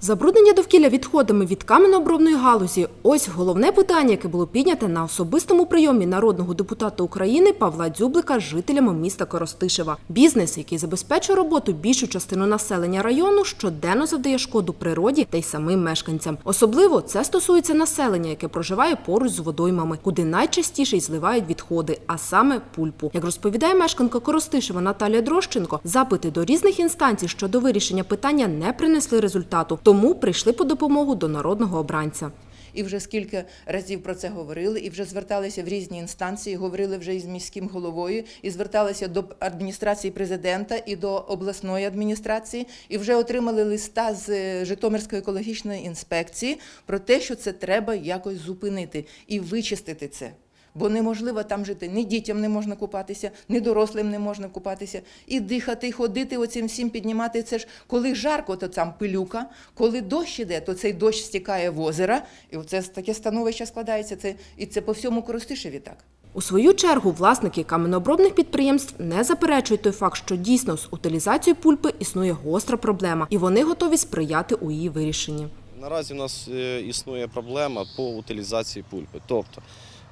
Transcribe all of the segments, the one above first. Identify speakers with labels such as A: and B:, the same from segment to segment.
A: Забруднення довкілля відходами від каменнообробної галузі – ось головне питання, яке було підняте на особистому прийомі народного депутата України Павла Дзюблика з жителями міста Коростишева. Бізнес, який забезпечує роботу більшу частину населення району, щоденно завдає шкоду природі та й самим мешканцям. Особливо це стосується населення, яке проживає поруч з водоймами, куди найчастіше й зливають відходи, а саме пульпу. Як розповідає мешканка Коростишева Наталія Дрощенко, запити до різних інстанцій щодо вирішення питання не принесли результату, тому прийшли по допомогу до народного обранця.
B: І вже скільки разів про це говорили, і вже зверталися в різні інстанції, говорили вже із міським головою, і зверталися до адміністрації президента і до обласної адміністрації, і вже отримали листа з е, Житомирської екологічної інспекції про те, що це треба якось зупинити і вичистити це. Бо неможливо там жити, ні дітям не можна купатися, ні дорослим не можна купатися. І дихати, і ходити, оцим всім піднімати. Це ж коли жарко, то там пилюка, коли дощ іде, то цей дощ стікає в озера. І оце таке становище складається. Це, і це по всьому Коростишеві так.
A: У свою чергу власники каменнообробних підприємств не заперечують той факт, що дійсно з утилізацією пульпи існує гостра проблема, і вони готові сприяти у її вирішенні.
C: Наразі у нас е, існує проблема по утилізації пульпи. Тобто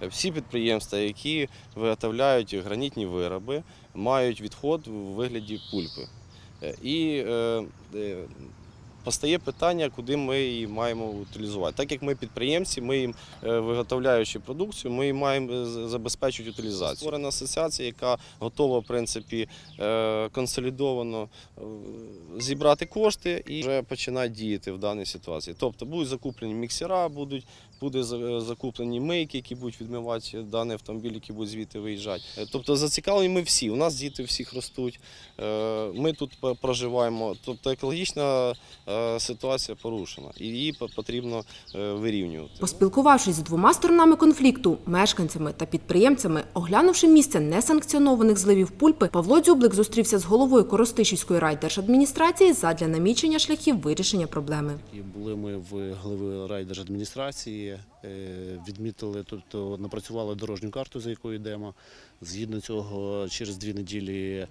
C: всі підприємства, які виготовляють гранітні вироби, мають відход у вигляді пульпи. Е, І е, е, постає питання, куди ми її маємо утилізувати. Так як ми підприємці, ми їм е, виготовляючи продукцію, ми їм маємо е, забезпечити утилізацію. Створена асоціація, яка готова в принципі е, консолідовано зібрати кошти і вже починати діяти в даній ситуації. Тобто будуть закуплені міксера, будуть буде закуплені мийки, які будуть відмивати даний автомобіль, які будуть звідти виїжджати. Тобто зацікавлені ми всі. У нас діти всіх ростуть. Ми тут проживаємо. Тобто екологічна ситуація порушена, і її потрібно е, вирівнювати.
A: Поспілкувавшись з двома сторонами конфлікту, мешканцями та підприємцями, оглянувши місце несанкціонованих зливів пульпи, Павло Дзюблик зустрівся з головою Коростишівської райдержадміністрації задля намічення шляхів вирішення проблеми.
D: І були ми в голови райдержадміністрації, е, відмітили, тобто напрацювали дорожню карту, за якою йдемо. Згідно цього, через дві неділі е,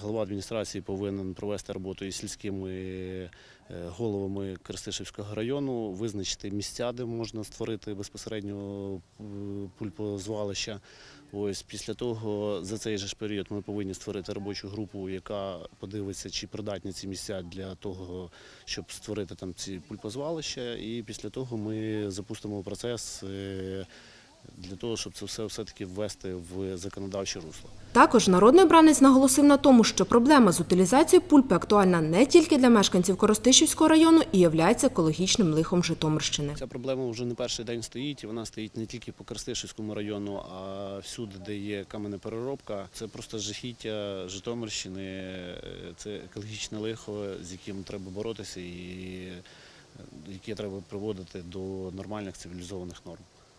D: голова адміністрації повинен провести роботу із сільськими е, головами Крестишівського району, визначити місця, де можна створити безпосередньо е, пульпозвалища. Ось після того за цей же ж період ми повинні створити робочу групу, яка подивиться, чи придатні ці місця для того, щоб створити там ці пульпозвалища. І після того ми запустимо процес е, для того, щоб це все все-таки ввести в законодавче русло.
A: Також народний обранець наголосив на тому, що проблема з утилізацією пульпи актуальна не тільки для мешканців Коростишівського району і являється екологічним лихом Житомирщини.
D: Ця проблема вже не перший день стоїть, і вона стоїть не тільки по Керстишівському району, а всюди, де є каменепереробка. Це просто жахіття Житомирщини, це екологічне лихо, з яким треба боротися і е, яке треба приводити до нормальних цивілізованих норм.